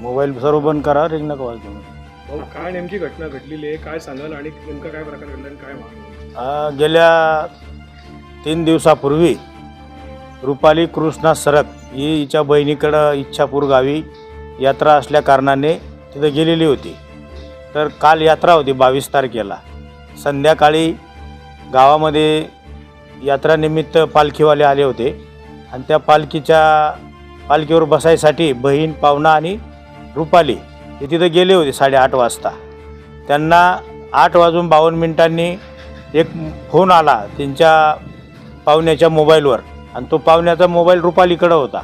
Mobile सर्व बंद करा रिंग नका वाजू भाऊ काय नेमकी घटना घडलेली आहे? काय सांगाल आणि नेमका काय प्रकार घडला आणि काय आ, गेल्या तीन दिवसापूर्वी रुपाली कृष्णा सरक ही हिच्या बहिणीकडं इच्छापूर गावी यात्रा असल्या कारणाने तिथं गेलेली होती. तर काल यात्रा होती बावीस तारखेला. संध्याकाळी गावामध्ये यात्रानिमित्त पालखीवाले आले होते. आणि त्या पालखीच्या पालखीवर बसायसाठी बहीण पाहुणा आणि रुपाली हे तिथं गेले होते साडेआठ वाजता. त्यांना आठ वाजून बावन्न मिनिटांनी एक फोन आला त्यांच्या पाहुण्याच्या मोबाईलवर आणि तो पाहुण्याचा मोबाईल रुपालीकडं होता.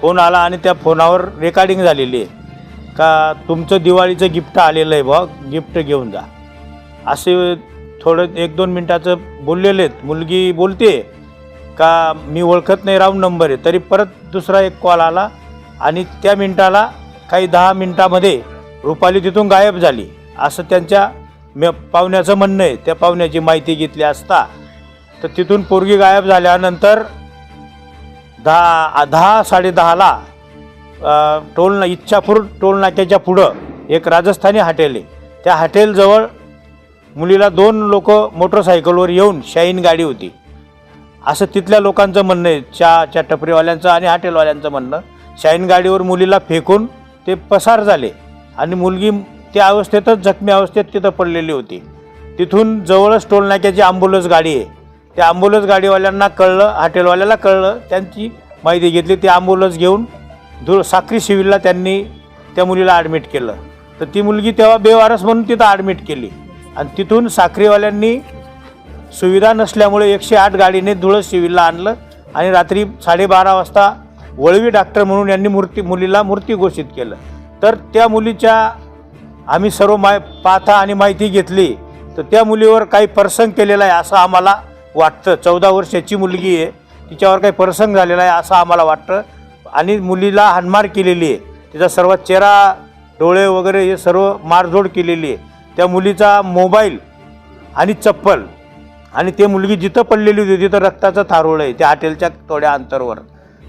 फोन आला आणि त्या फोनावर रेकॉर्डिंग झालेली आहे. का तुमचं दिवाळीचं गिफ्ट आलेलं आहे बा गिफ्ट घेऊन जा. असे थोडं एक दोन मिनटाचं बोललेले आहेत. मुलगी बोलते का मी ओळखत नाही राऊंड नंबर आहे. तरी परत दुसरा एक कॉल आला आणि त्या मिनटाला काही दहा मिनटामध्ये रुपाली तिथून गायब झाली असं त्यांच्या मे पाहुण्याचं म्हणणं आहे. त्या पाहुण्याची माहिती घेतली असता तर तिथून पोरगी गायब झाल्यानंतर दहा दहा साडेदहाला टोल ना इच्छापूर टोल नाक्याच्या पुढं एक राजस्थानी हॉटेल आहे. त्या हॉटेलजवळ मुलीला दोन लोक मोटरसायकलवर येऊन शाईन गाडी होती. असं तिथल्या लोकांचं म्हणणं आहे. चहाच्या टपरीवाल्यांचं आणि हॉटेलवाल्यांचं म्हणणं. शाईन गाडीवर मुलीला फेकून ते पसार झाले आणि मुलगी त्या अवस्थेतच जखमी अवस्थेत तिथं पडलेली होती. तिथून जवळच टोल नाक्याची आंबुलन्स गाडी आहे. त्या आंबुलन्स गाडीवाल्यांना कळलं हॉटेलवाल्याला कळलं त्यांची माहिती घेतली. ती आंबुलन्स घेऊन धुळ साक्री सिव्हिलला त्यांनी त्या मुलीला ॲडमिट केलं. तर ती मुलगी तेव्हा बेवारस म्हणून तिथं ॲडमिट केली. आणि तिथून साखरीवाल्यांनी सुविधा नसल्यामुळे एकशे आठ गाडीने धुळस सिव्हिलला आणलं आणि रात्री साडेबारा वाजता वळवी डॉक्टर म्हणून यांनी मूर्ती मुलीला मूर्ती घोषित केलं. तर त्या मुलीच्या आम्ही सर्व माय पाहता आणि माहिती घेतली तर त्या मुलीवर काही प्रसंग केलेला आहे असं आम्हाला वाटतं. चौदा वर्षाची मुलगी आहे तिच्यावर काही प्रसंग झालेला आहे असं आम्हाला वाटतं. आणि मुलीला हानमार केलेली आहे. तिचा सर्व चेहरा डोळे वगैरे हे सर्व मारझोड केलेली आहे. त्या मुलीचा मोबाईल आणि चप्पल आणि ते मुलगी जिथं पडलेली होती तिथं रक्ताचं थारोळ आहे त्या हॉटेलच्या थोड्या अंतरवर.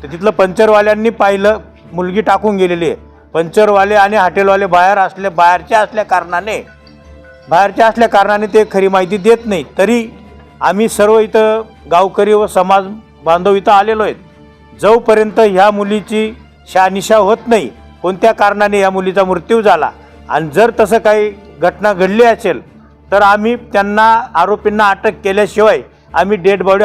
तर तिथलं पंचरवाल्यांनी पाहिलं मुलगी टाकून गेलेली आहे. पंचरवाले आणि हॉटेलवाले बाहेर असले बाहेरच्या असल्या कारणाने बाहेरच्या असल्या कारणाने ते खरी माहिती देत नाही. तरी आम्ही सर्व इथं गावकरी व समाज बांधव इथं आलेलो आहेत. जोपर्यंत ह्या मुलीची शहानिशा होत नाही कोणत्या कारणाने या मुलीचा मृत्यू झाला आणि जर तसं काही घटना घडली असेल तर आम्ही त्यांना आरोपींना अटक केल्याशिवाय आम्ही डेड बॉडी